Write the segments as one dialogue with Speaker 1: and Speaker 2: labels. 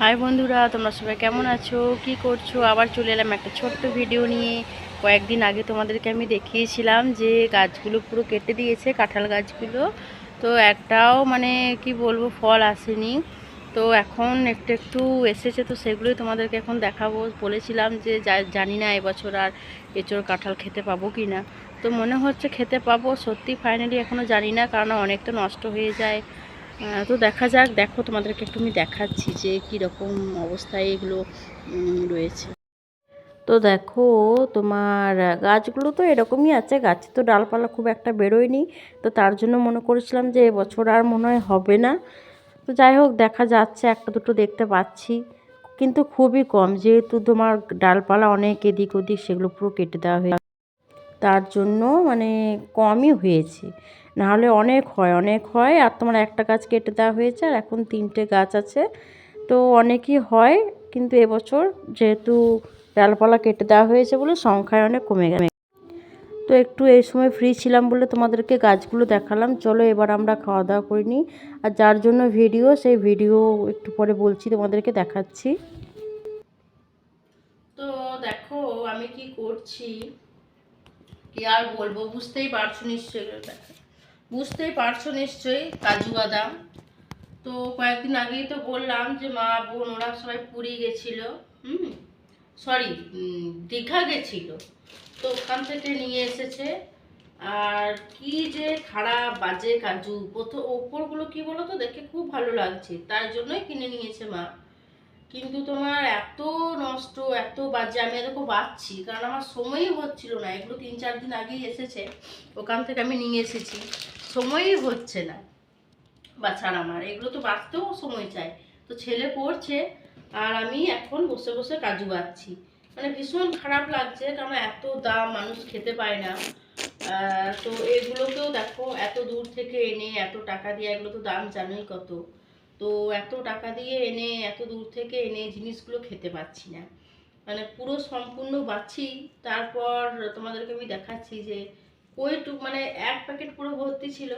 Speaker 1: High বন্ধুরা, তোমরা সবাই কেমন আছো? কি করছ? আবার চলে এলাম একটা ছোট্ট ভিডিও নিয়ে। কয়েকদিন আগে তোমাদেরকে আমি দেখিয়েছিলাম যে গাছগুলো পুরো কেটে দিয়েছে, কাঁঠাল গাছগুলো। তো একটাও মানে কি বলব, ফল আসেনি। তো এখন একটু একটু এসেছে, তো সেগুলোই তোমাদেরকে এখন দেখাবো। বলেছিলাম যে জানি না এবছর আর এঁচোড় কাঁঠাল খেতে পাবো কি না। তো মনে হচ্ছে খেতে পাবো, সত্যি ফাইনালি এখনও জানি না, কারণ অনেক তো নষ্ট হয়ে যায়। তো দেখা যাক, দেখো তোমাদেরকে একটু আমি দেখাচ্ছি যে কীরকম অবস্থায় এগুলো রয়েছে। তো দেখো, তোমার গাছগুলো তো এরকমই আছে, গাছে তো ডালপালা খুব একটা বেরোয়নি। তো তার জন্য মনে করেছিলাম যে এবছর আর মনে হয় হবে না। তো যাই হোক, দেখা যাচ্ছে, একটা দুটো দেখতে পাচ্ছি। কিন্তু খুবই কম, যেহেতু তোমার ডালপালা অনেক এদিক ওদিক, সেগুলো পুরো কেটে দেওয়া হয়ে তার জন্য মানে কমই হয়েছে। নাহলে অনেক হয় অনেক হয়। আর তোমার একটা গাছ কেটে দেওয়া হয়েছে আর এখন তিনটে গাছ আছে। তো অনেকই হয়, কিন্তু এবছর যেহেতু ডালপালা কেটে দেওয়া হয়েছে বলে সংখ্যায় অনেক কমে গেছে। তো একটু এই সময় ফ্রি ছিলাম বলে তোমাদেরকে গাছগুলো দেখালাম। চলো এবার আমরা খাওয়া দাওয়া করে নিই। আর যার জন্য ভিডিও সেই ভিডিও একটু পরে বলছি, তোমাদেরকে দেখাচ্ছি। তো দেখো আমি কি করছি। কি আর বলব? বুঝতেই পারছ নিশ্চয়ই। বুঝতেই পারছ নিশ্চয়ই, কাজু বাদাম। তো কয়েকদিন আগেই তো বললাম যে মা, বোন, ওরা সবাই পুরী গেছিল, হুম? সরি দীঘা গেছিল। তো ওখান থেকে নিয়ে এসেছে। আর কি যে খারাপ বাজে কাজু। প্রথম ওপরগুলো কি বলো তো দেখে খুব ভালো লাগছে। তার জন্যই কিনে নিয়েছে মা। কিন্তু তোমার এত নষ্ট, এত বাজে, আমি এরকম বাচ্ছি, কারণ আমার সময়ই হচ্ছিল না। এগুলো তিন চার দিন আগেই এসেছে, ওখান থেকে আমি নিয়ে এসেছি। সময়ই হচ্ছে না বাচ্চার আমার, এগুলো তো বাঁচতেও সময় চাই। তো ছেলে পড়ছে, আর আমি এখন বসে বসে কাজু বাচ্ছি। মানে ভীষণ খারাপ লাগছে, কারণ এত দাম মানুষ খেতে পায় না। তো এগুলোকেও দেখো, এত দূর থেকে এনে, এত টাকা দিয়ে, এগুলো তো দাম জানোই কত। তো এত টাকা দিয়ে এনে এত দূর থেকে এনে জিনিসগুলো খেতে পাচ্ছি না। মানে পুরো সম্পূর্ণ বাচ্ছি তারপর তোমাদেরকে আমি দেখাচ্ছি যে ওইটুক মানে এক প্যাকেট পুরো ভর্তি ছিল।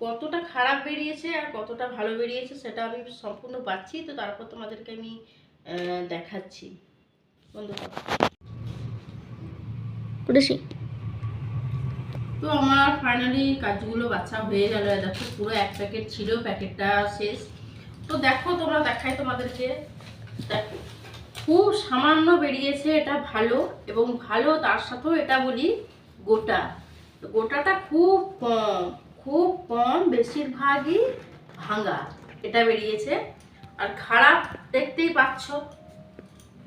Speaker 1: কতটা খারাপ বেরিয়েছে আর কতটা ভালো বেরিয়েছে সেটা আমি সম্পূর্ণ পাচ্ছি তো তারপর তোমাদেরকে আমি দেখাচ্ছি। তো আমার ফাইনালি কাজগুলো বাচ্চা হয়ে গেল দেখো পুরো এক প্যাকেট ছিল প্যাকেটটা শেষ। তো দেখো তোমরা দেখাই তোমাদেরকে। দেখো, খুব সামান্য বেরিয়েছে এটা ভালো এবং ভালো তার সাথেও এটা বলি গোটা। গোটাটা খুব কম খুব কম বেশিরভাগই ভাঙা এটা বেরিয়েছে। আর খারাপ দেখতেই পাচ্ছ।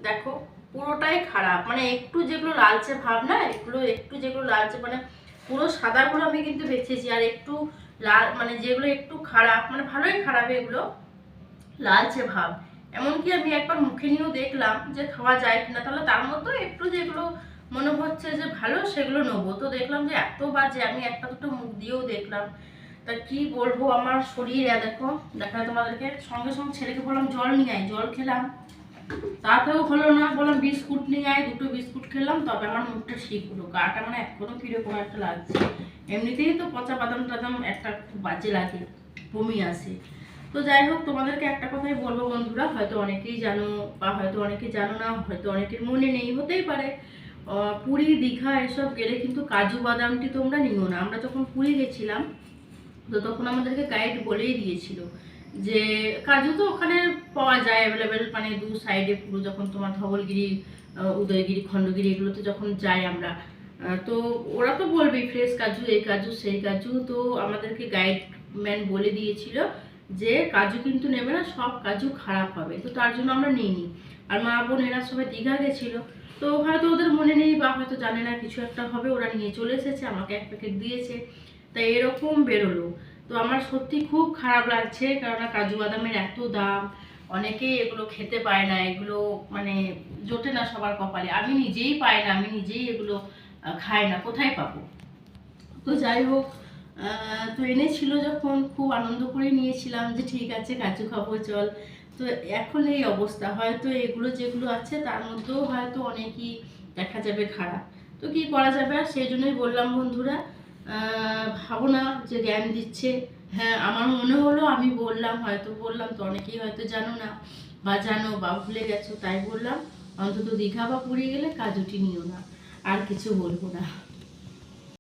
Speaker 1: দেখো, পুরোটাই খারাপ। মানে একটু যেগুলো লালচে ভাব না এগুলো একটু যেগুলো লালচে মানে পুরো সাদাগুলো আমি কিন্তু বেছেছি। আর একটু লাল মানে যেগুলো একটু খারাপ মানে ভালোই খারাপ এগুলো। লালচে ভাব। এমনকি আমি একবার মুখে নিয়েও দেখলাম যে খাওয়া যায় কিনা, তাহলে তার মধ্যে একটু যেগুলো মনে হচ্ছে যে ভালো, সেগুলো নেব। তো দেখলাম যে এত বাজে, আমি একটা দুটো মুখ দিয়েও দেখলাম। তা কি বলব আমার শরীর দেখো দেখা তোমাদেরকে। সঙ্গে সঙ্গে ছেলেকে বললাম, জল নিয়ে আয়, জল খেলাম। তাতেও হলো না, বললাম, বিস্কুট নিয়ে আয়, দুটো বিস্কুট খেলাম। তবে আমার মুখটা ঠিক হলো, গাটা মানে এখনও কীরকম একটা লাগছে। এমনিতেই তো পচা বাদাম টাদাম একটা খুব বাজে লাগে, বমি আসে। তো যাই হোক, তোমাদেরকে একটা কথাই বলব বন্ধুরা, হয়তো অনেকেই জানো বা হয়তো অনেকে জানো না, হয়তো অনেকের মনে নেই, হতেই পারে। পুরী, দীঘা, এসব গেলে কিন্তু কাজু বাদামটি তোমরা নিও না। আমরা যখন পুরী গেছিলাম, তো তখন আমাদেরকে গাইড বলেই দিয়েছিল যে কাজু তো ওখানে পাওয়া যায় অ্যাভেলেবেল মানে দু সাইডে পুরো যখন তোমার ধবলগিরি উদয়গিরি, খণ্ডগিরি এগুলোতে যখন যাই আমরা তো ওরা তো বলবেই ফ্রেশ কাজু, এই কাজু, সেই কাজু। তো আমাদেরকে গাইড ম্যান বলে দিয়েছিল যে কাজু কিন্তু নেবে না, সব কাজু খারাপ হবে। তো তার জন্য আমরা নিইনি। আর মা বোন এরা সবাই দীঘা গেছিল। তো হয়তো ওদের মনে নেই বা হয়তো জানে না, কিছু একটা হবে, ওরা নিয়ে চলে এসেছে, আমাকে এক প্যাকেট দিয়েছে। তাই এরকম বেরোলো। তো আমার সত্যি খুব খারাপ লাগছে, কেননা কাজু বাদামের এত দাম অনেকেই এগুলো খেতে পায় না, এগুলো মানে জোটে না সবার কপালে। আমি নিজেই পাই না, আমি নিজেই এগুলো খাই না, কোথায় পাবো? তো যাই হোক তো এনেছিল যখন, খুব আনন্দ করে নিয়েছিলাম যে ঠিক আছে, কাজু খাব, চল। তো এখন এই অবস্থা। হয়তো এগুলো যেগুলো আছে, তার মধ্যেও হয়তো অনেকই দেখা যাবে খারাপ। তো কি করা যাবে? আর সেই জন্যই বললাম বন্ধুরা ভাবো না যে জ্ঞান দিচ্ছে। হ্যাঁ আমার মনে হলো আমি বললাম, হয়তো বললাম, তো অনেকেই হয়তো জানো না, বা জানো বা ভুলে গেছো, তাই বললাম, অন্তত দীঘা বা পুরী গেলে কাজুটি নিও না, আর কিছু বলব না।